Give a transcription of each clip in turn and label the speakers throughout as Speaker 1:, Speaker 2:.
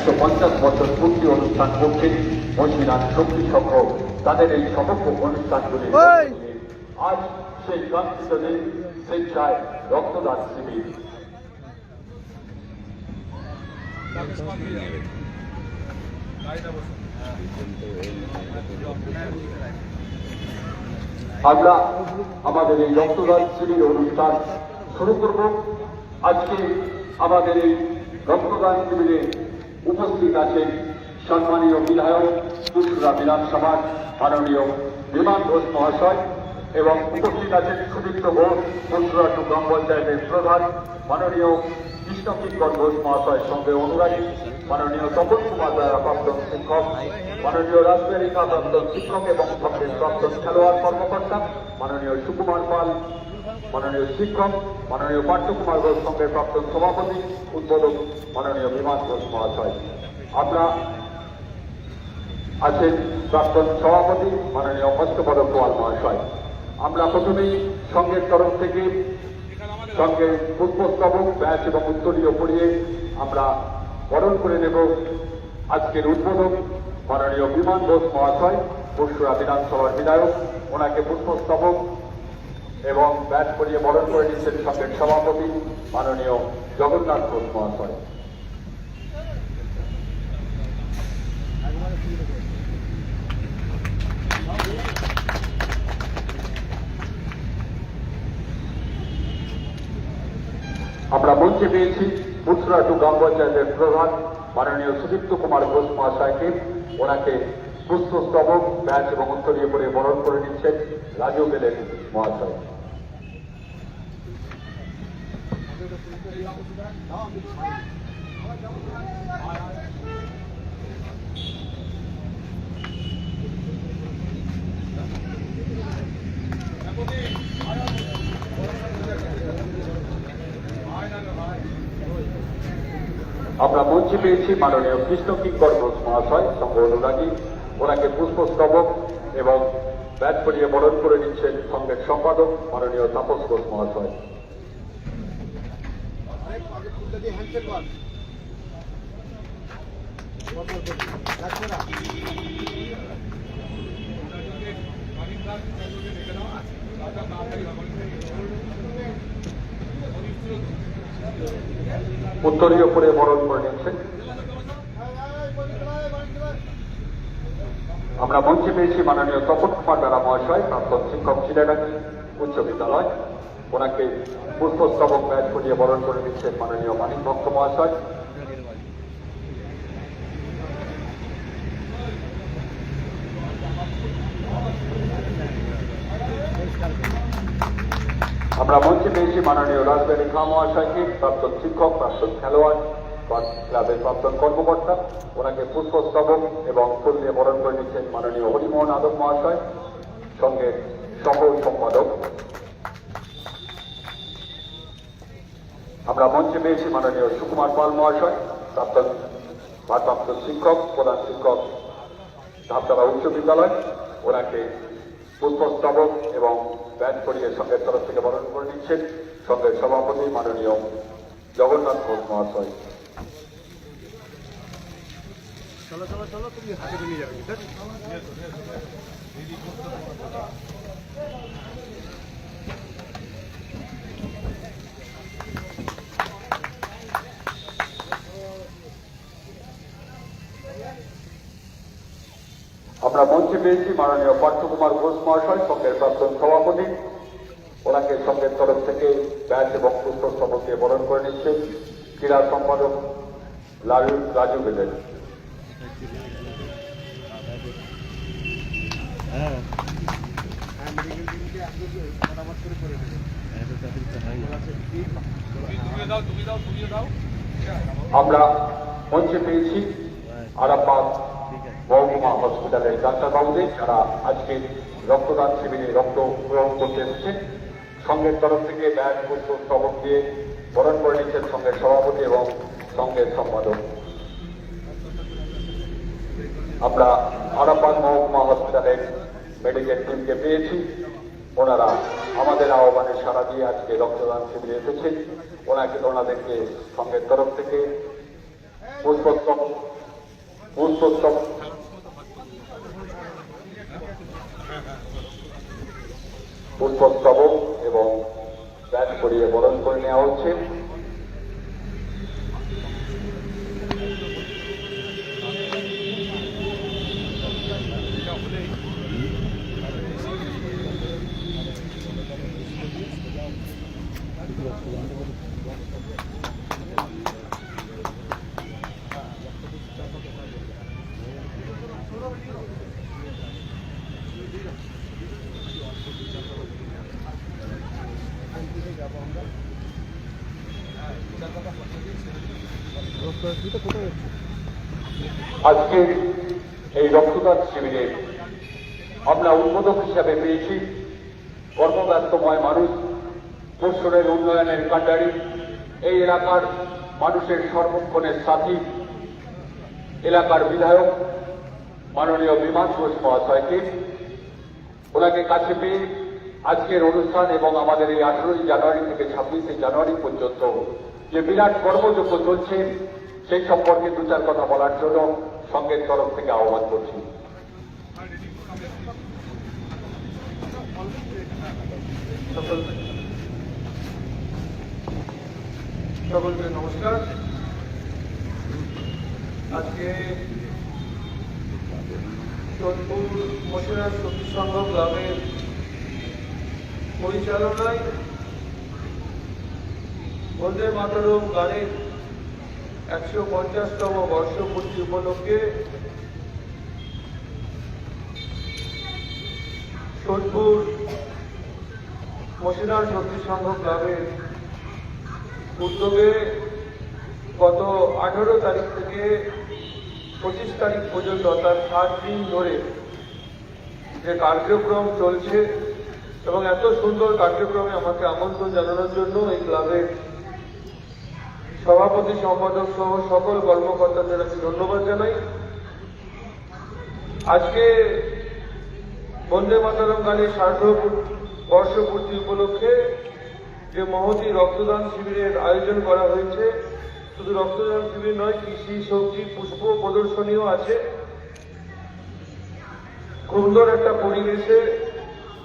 Speaker 1: একশো পঞ্চাশ বছর পূর্তি অনুষ্ঠান করছে মহিলার শক্তি সংঘ তাদের এই সমগ্র অনুষ্ঠানগুলি! আজ সেই দিন স্বেচ্ছায় রক্তদান শিবির। আমরা আমাদের এই রক্তদান শিবির অনুষ্ঠান শুরু করব। আজকে আমাদের এই রক্তদান শিবিরে উপস্থিত আছেন সম্মানীয় বিধায়ক পুরুষরা বিধানসভার মাননীয় বিমান ঘোষ মহাশয় এবং উপস্থিত আছেন সুদীপ্ত ঘোষ পুরুষরা টু গ্রাম পঞ্চায়েতের প্রধান মাননীয় কৃষ্ণকিঙ্কর ঘোষ মহাশয়ের সঙ্গে অনুরাগী মাননীয় তপন কুমার দ্বারা প্রাক্তন শিক্ষক, মাননীয় রাজবেরিকা প্রাক্তন শিক্ষক এবং প্রাক্তন খেলোয়াড় কর্মকর্তা, মাননীয় সুকুমার পাল মাননীয় শিক্ষক মাননীয় পাঠ্যকুমার ঘোষ সঙ্গের প্রাক্তন সভাপতি, উদ্বোধক মাননীয় বিমান ঘোষ মহাশয়। আমরা আছেন প্রাক্তন সভাপতি মাননীয় অষ্টপদ গোয়াল মহাশয়। আমরা প্রথমেই সঙ্গের তরফ থেকে সঙ্গে পুষ্পস্তবক ব্যাচ এবং উত্তরীয় পড়িয়ে আমরা বরণ করে নেব আজকের উদ্বোধক মাননীয় বিমান ঘোষ মহাশয় পরশুরা বিধানসভার বিধায়ক। ওনাকে পুষ্পস্তবক এবং ব্যাট পরিয়ে বরণ করে নিচ্ছেন সঙ্গের সভাপতি মাননীয় জগন্নাথ ঘোষ মহাশয়। আমরা মঞ্চে পেয়েছি পুত্রা টু গ্রাম পঞ্চায়েতের প্রধান মাননীয় সুদীপ্ত কুমার ঘোষ মহাশয়কে। ওনাকে পুষ্পস্তবক ব্যাচ এবং উত্তরীয় করে বরণ করে নিচ্ছেন রাজু গেলেন মহাশয়। আমরা মঞ্চে পেয়েছি মাননীয় কৃষ্ণ কিঙ্কর ঘোষ মহাশয় সংঘ অনুরাগী। ওনাকে পুষ্পস্তবক এবং ব্যাট পরিয়ে বরণ করে নিচ্ছেন সঙ্গের সম্পাদক মাননীয় তাপস ঘোষ মহাশয়। উত্তরীয় করে বরণ করে নিচ্ছে আমরা মঞ্চে পেয়েছি মাননীয় তপন কুমার বেড়া মহাশয়, প্রাক্তন শিক্ষক শিলাডাঙ্গি উচ্চ বিদ্যালয়। ওনাকে পুষ্পস্তবক ব্যাচ করিয়ে বরণ করে দিচ্ছেন মাননীয় মানিক ভক্ত মহাশয় আমরা মঞ্চে পেয়েছি মাননীয় রাজবাড়ি খাঁ মহাশয়কে প্রাক্তন শিক্ষক প্রাক্তন খেলোয়াড় ক্লাবের প্রাক্তন কর্মকর্তা। ওনাকে পুষ্পস্তবক এবং ফুল দিয়ে বরণ করে নিচ্ছেন মাননীয় হরিমোহন আদব মহাশয়। সঙ্গে সহ সম্পাদক আমরা মঞ্চে পেয়েছি মাননীয় সুকুমার পাল মহাশয় প্রাক্তন ভারপ্রাপ্ত শিক্ষক, প্রধান শিক্ষক ধাপতলা উচ্চ বিদ্যালয়। ওনাকে পুষ্পস্তবক এবং ব্যাচ করিয়ে সঙ্গের তরফ থেকে বরণ করে নিচ্ছেন সঙ্গের সভাপতি মাননীয় জগন্নাথ ঘোষ মহাশয়।
Speaker 2: চলো চলো চলো, তুমি হাতে নিয়ে যাবে
Speaker 1: আমরা মঞ্চে পেয়েছি মাননীয় পার্থকুমার ঘোষ মহাশয়, সঙ্গের প্রাক্তন সভাপতি। ওনাকে সঙ্গের তরফ থেকে ব্যাচ এবং পুষ্পস্তবক দিয়ে বরণ করে নিচ্ছেন ক্রীড়া সম্পাদক লালু রাজু বেদেন আমরা মঞ্চে পেয়েছি আরামবাগ মহকুমা হসপিটালের ডাক্তারবাবুদের যারা আজকে রক্তদান শিবিরে রক্ত গ্রহণ করতে এসেছেন। সঙ্গের তরফ থেকে ব্যাগ পুষ্প স্তবক দিয়ে বরণ করে নিচ্ছেন সঙ্গের সভাপতি এবং সঙ্গের সম্পাদক। আমরা আরামবাগ মহকুমা হসপিটালের মেডিকেল টিমকে পেয়েছি। ওনারা আমাদের আহ্বানে সারা দিয়ে আজকে রক্তদান শিবিরে এসেছেন। ওনাকে, ওনাদেরকে সঙ্গের তরফ থেকে পুষ্পস্তবক পুষ্পস্তব পুষ্পস্তবক এবং ব্যাট করিয়ে বরণ করে নেওয়া হচ্ছে। আজকে এই রক্তদান শিবিরে আমরা উদ্বোধক হিসাবে পেয়েছি কর্মব্যস্তময় মানুষ পরশুরের উন্নয়নের কাণ্ডারি, এই এলাকার মানুষের সর্বক্ষণের সাথী, এলাকার বিধায়ক মাননীয় বিমান ঘোষ মহাশয়কে। ওনাকে কাছে পেয়ে আজকের অনুষ্ঠান এবং আমাদের এই আঠেরোই জানুয়ারি থেকে ছাব্বিশে জানুয়ারি পর্যন্ত যে বিরাট কর্মযজ্ঞ চলছে, সেই সম্পর্কে দু চার কথা বলার জন্য সঙ্গের তরফ থেকে আহ্বান করছি।
Speaker 2: সকলকে নমস্কার। আজকে সোনপুর মশিনার সতী সংঘ ক্লাবের পরিচালনায় বন্দে মাতরম গানের একশো পঞ্চাশতম বর্ষপূর্তি উপলক্ষে সোনপুর মশিনার শক্তি সংঘ ক্লাবের উদ্যোগে গত আঠারো তারিখ থেকে পঁচিশ তারিখ পর্যন্ত, অর্থাৎ সাত দিন ধরে যে কার্যক্রম চলছে এবং এত সুন্দর কার্যক্রমে আমাকে আমন্ত্রণ জানানোর জন্য এই ক্লাবের সভাপতি, সম্পাদক সহ সকল কর্মকর্তাদের আমি ধন্যবাদ জানাই। আজকে বন্দে মাতারম গানের সার্ধ বর্ষপূর্তি উপলক্ষে যে মহতি রক্তদান শিবিরের আয়োজন করা হয়েছে, শুধু রক্তদান শিবির নয়, কৃষি, সবজি, পুষ্প প্রদর্শনীও আছে। সুন্দর একটা পরিবেশে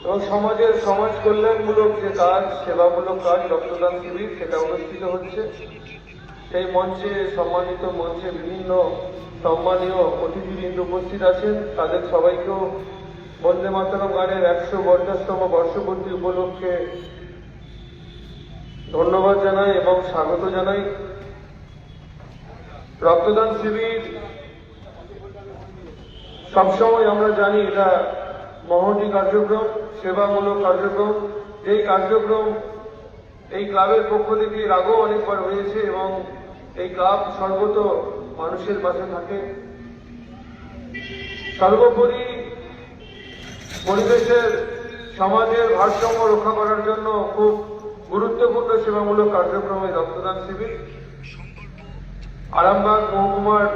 Speaker 2: এবং সমাজের সমাজ কল্যাণমূলক যে কাজ, সেবামূলক কাজ রক্তদান শিবির, সেটা অনুষ্ঠিত হচ্ছে। সেই মঞ্চে সম্মানিত মঞ্চে বিভিন্ন সম্মানীয় অতিথিবৃন্দ উপস্থিত আছেন। তাদের সবাইকেও বন্দে মাতরম গানের একশো পঞ্চাশতম বর্ষপূর্তি উপলক্ষে ধন্যবাদ জানাই এবং স্বাগত জানাই। রক্তদান শিবির সবসময় আমরা জানি এটা মহতি কার্যক্রম, সেবামূলক কার্যক্রম। এই কার্যক্রম এই ক্লাবের পক্ষ থেকে এর আগেও অনেকবার হয়েছে এবং এই ক্লাব সর্বত মানুষের পাশে থাকে। সর্বোপরি পরিবেশের, সমাজের ভারসাম্য রক্ষা করার জন্য খুব গুরুত্বপূর্ণ সেবামূলক কার্যক্রম রক্তদান শিবির। আরামবাগ মহকুমার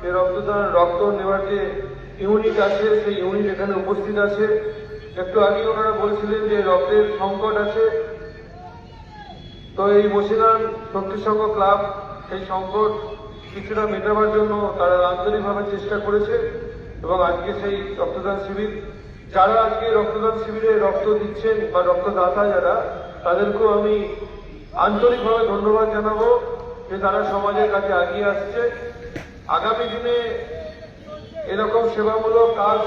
Speaker 2: যে রক্তদান, রক্ত নেওয়ার যে ইউনিট আছে, সেই ইউনিট এখানে উপস্থিত আছে। একটু আগে ওনারা বলছিলেন যে রক্তের সংকট আছে। তো এই মসিনান শক্তি সংঘ ক্লাব সেই সংকট কিছুটা মেটাবার জন্য তারা আন্তরিকভাবে চেষ্টা করেছে এবং আজকে সেই রক্তদান শিবির, যারা আজকে রক্তদান শিবিরে রক্ত দিচ্ছেন বা রক্তদাতা যারা, তাদেরকেও আমি আন্তরিকভাবে ধন্যবাদ জানাব যে তারা সমাজের কাছে এগিয়ে আসছে। আগামী দিনে এরকম সেবামূলক কাজ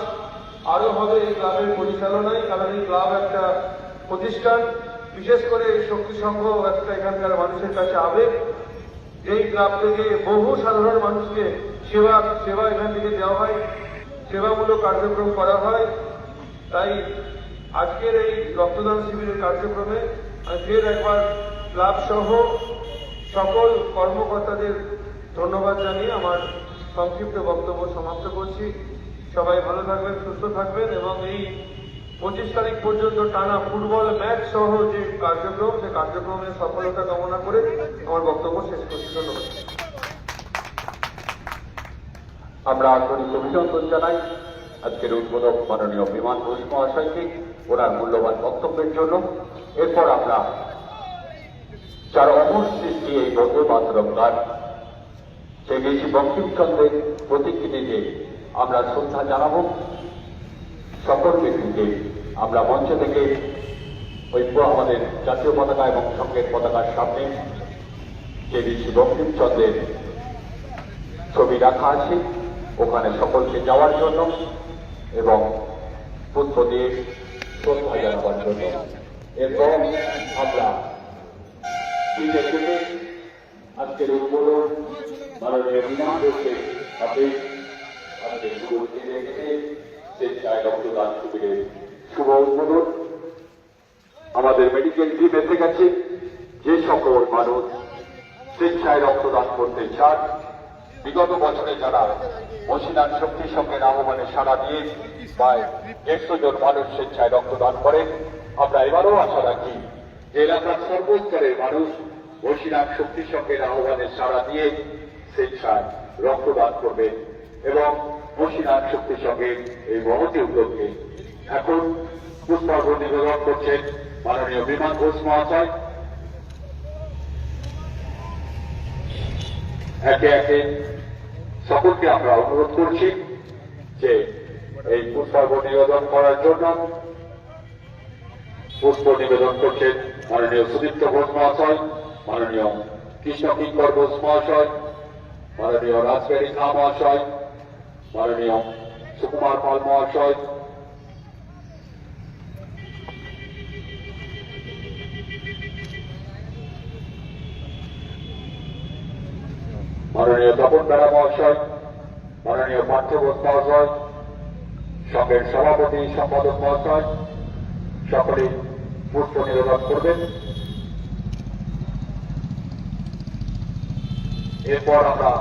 Speaker 2: আরও হবে এই ক্লাবের পরিচালনায়, কারণ এই ক্লাব একটা প্রতিষ্ঠান। বিশেষ করে শক্তি সংঘ একটা এখানকার মানুষের কাছে আবেগ। এই ক্লাব থেকে বহু সাধারণ মানুষকে সেবা সেবা এখান থেকে দেওয়া হয়, সেবামূলক কার্যক্রম করা হয়। তাই আজকের এই রক্তদান শিবিরের কার্যক্রমে ফের একবার ক্লাব সহ সকল কর্মকর্তাদের ধন্যবাদ জানিয়ে আমার সংক্ষিপ্ত বক্তব্য সমাপ্ত করছি। সবাই ভালো থাকবেন, সুস্থ থাকবেন এবং এই পঁচিশ তারিখ পর্যন্ত টানা ফুটবল ম্যাচ সহ যে কার্যক্রম, সে কার্যক্রমের সফলতা কামনা করে আমার বক্তব্য শেষ করছি। ধন্যবাদ।
Speaker 1: আমরা আন্তরিক অভিনন্দন জানাই। আজকের উদ্বোধক মাননীয় বিমান ঘোষ মহাশয়কে ওনার মূল্যবান বক্তব্যের জন্য। এরপর আমরা যার অমর সৃষ্টি এই বন্ধু মাতরম গান সেই বেশি বঙ্কিমচন্দ্রের প্রতিকৃতিতে আমরা শ্রদ্ধা জানাব। সকল ব্যক্তিকে আমরা মঞ্চ থেকে ঐক্য আমাদের জাতীয় পতাকা এবং সঙ্গের পতাকার সামনে যে ঋষি বঙ্কিমচন্দ্রের ছবি রাখা আছে। ওখানে সকলকে যাওয়ার জন্য এবং পুষ্প দিয়ে শ্রদ্ধা জানাবার জন্য। এরপর আমরা আজকের উদ্বোধন মাননীয় করছে আপনি আজকের শুভ দিনে স্বেচ্ছায় রক্তদান শিবিরের শুভ উদ্বোধন আমাদের মেডিকেল টিম এসে গেছে। যে সকল মানুষ স্বেচ্ছায় রক্তদান করতে চান, বিগত বছরে যারা মসিনার শক্তি সঙ্গের আহ্বানে সাড়া দিয়ে প্রায় দেড়শো জন মানুষ স্বেচ্ছায় রক্তদান করেন আমরা এবারও আশা রাখি যে এলাকার সর্বস্তরের মানুষ মসিনার শক্তি সঙ্গের আহ্বানে সাড়া দিয়ে স্বেচ্ছায় রক্তদান করবে এবং মসিনার শক্তি সঙ্গের এই মহতি উদ্যোগকে এখন পুষ্পার্ঘ নিবেদন করছেন মাননীয় বিমান ঘোষ মহাশয়। একে একে সকলকে আমরা অনুরোধ করছি যে এই পুষ্পার্ঘ নিবেদন করার জন্য পুষ্প নিবেদন করছেন মাননীয় সুদীপ্ত ঘোষ মহাশয়, মাননীয় কৃষ্ণ কিঙ্কর ঘোষ মহাশয়, মাননীয় রাজবেরি খা মহাশয়, মাননীয় সুকুমার পাল মহাশয় মাননীয় তপন বেড়া মহাশয়, মাননীয় ঘোষ মহাশয় সঙ্গের সভাপতি সম্পাদক মহাশয় সকলে পুষ্প নিবেদন করবেন। এরপর আমরা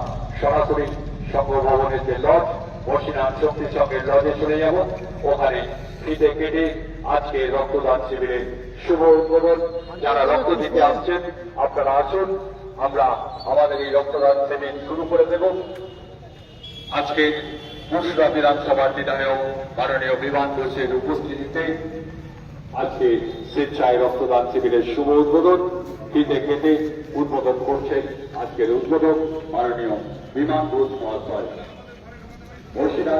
Speaker 1: সরাসরি সংঘ ভবনের যে লজ বসিনাথ শক্তি সঙ্গের লজে চলে যাব। ওখানে ফিতে কেটে আজকে রক্তদান শিবিরের শুভ উদ্বোধন। যারা রক্ত দিতে আসছেন, আপনারা আসুন। আমরা আমাদের এই রক্তদান শিবির শুরু করে দেব। আজকে মুর্শিদা বিধানসভার বিধায়ক মাননীয় বিমান ঘোষের উপস্থিতিতে আজকে স্বেচ্ছায় রক্তদান শিবিরের শুভ উদ্বোধন। ফিতে কেটে উদ্বোধন করছেন আজকের উদ্বোধক মাননীয় বিমান ঘোষ মহাশয়। বর্ষিরা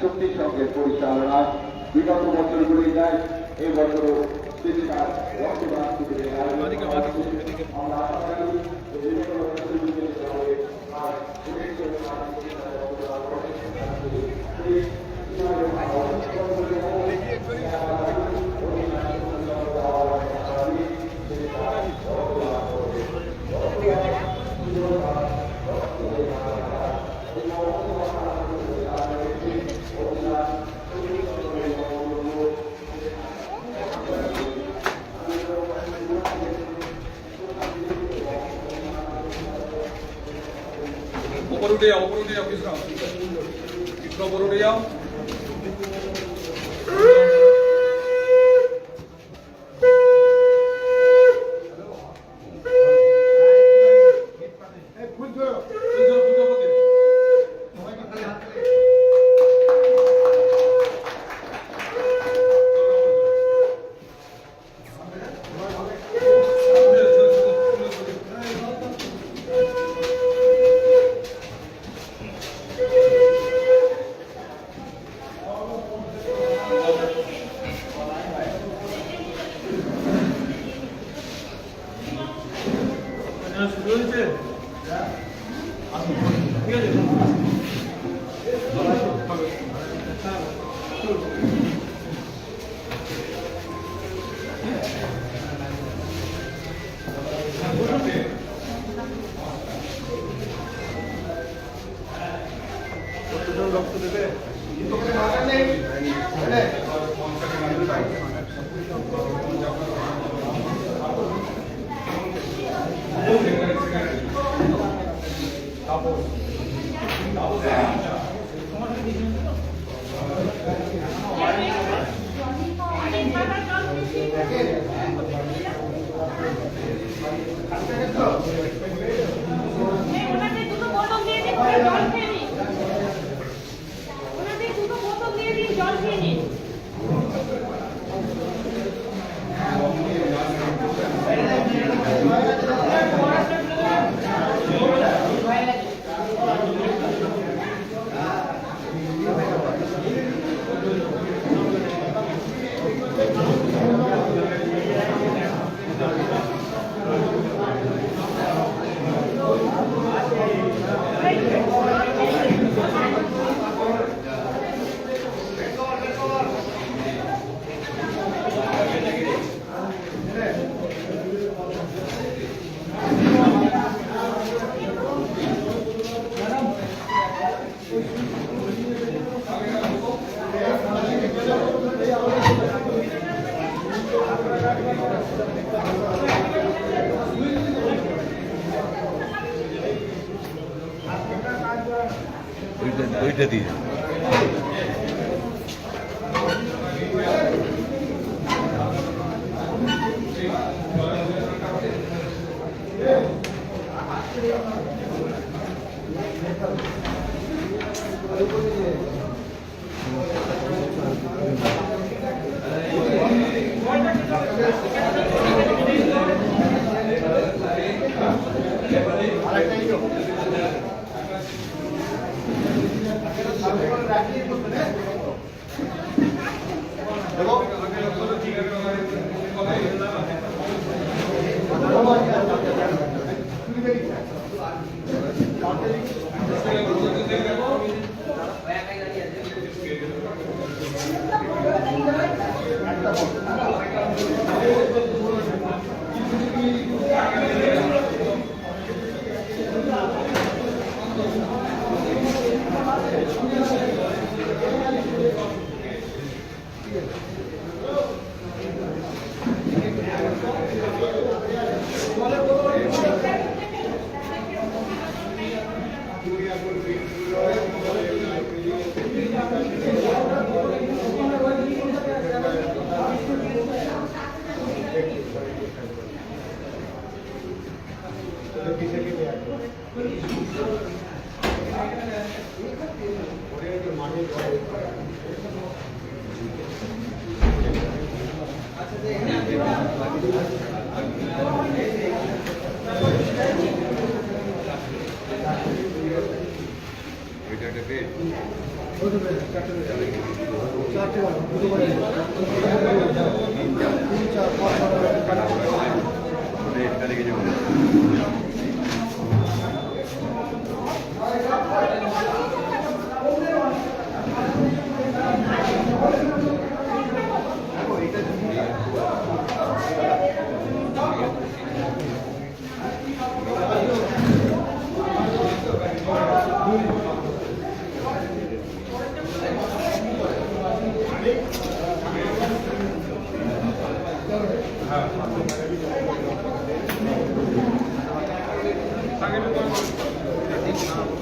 Speaker 1: শক্তি সঙ্গের পরিচালনায় বিগত বছরগুলি যায় এই বছরও স্বেচ্ছায় রক্তদান শিবিরের। আমরা
Speaker 3: 어때요? Oh, yeah. এটা দেখে
Speaker 4: যাব। 下げると。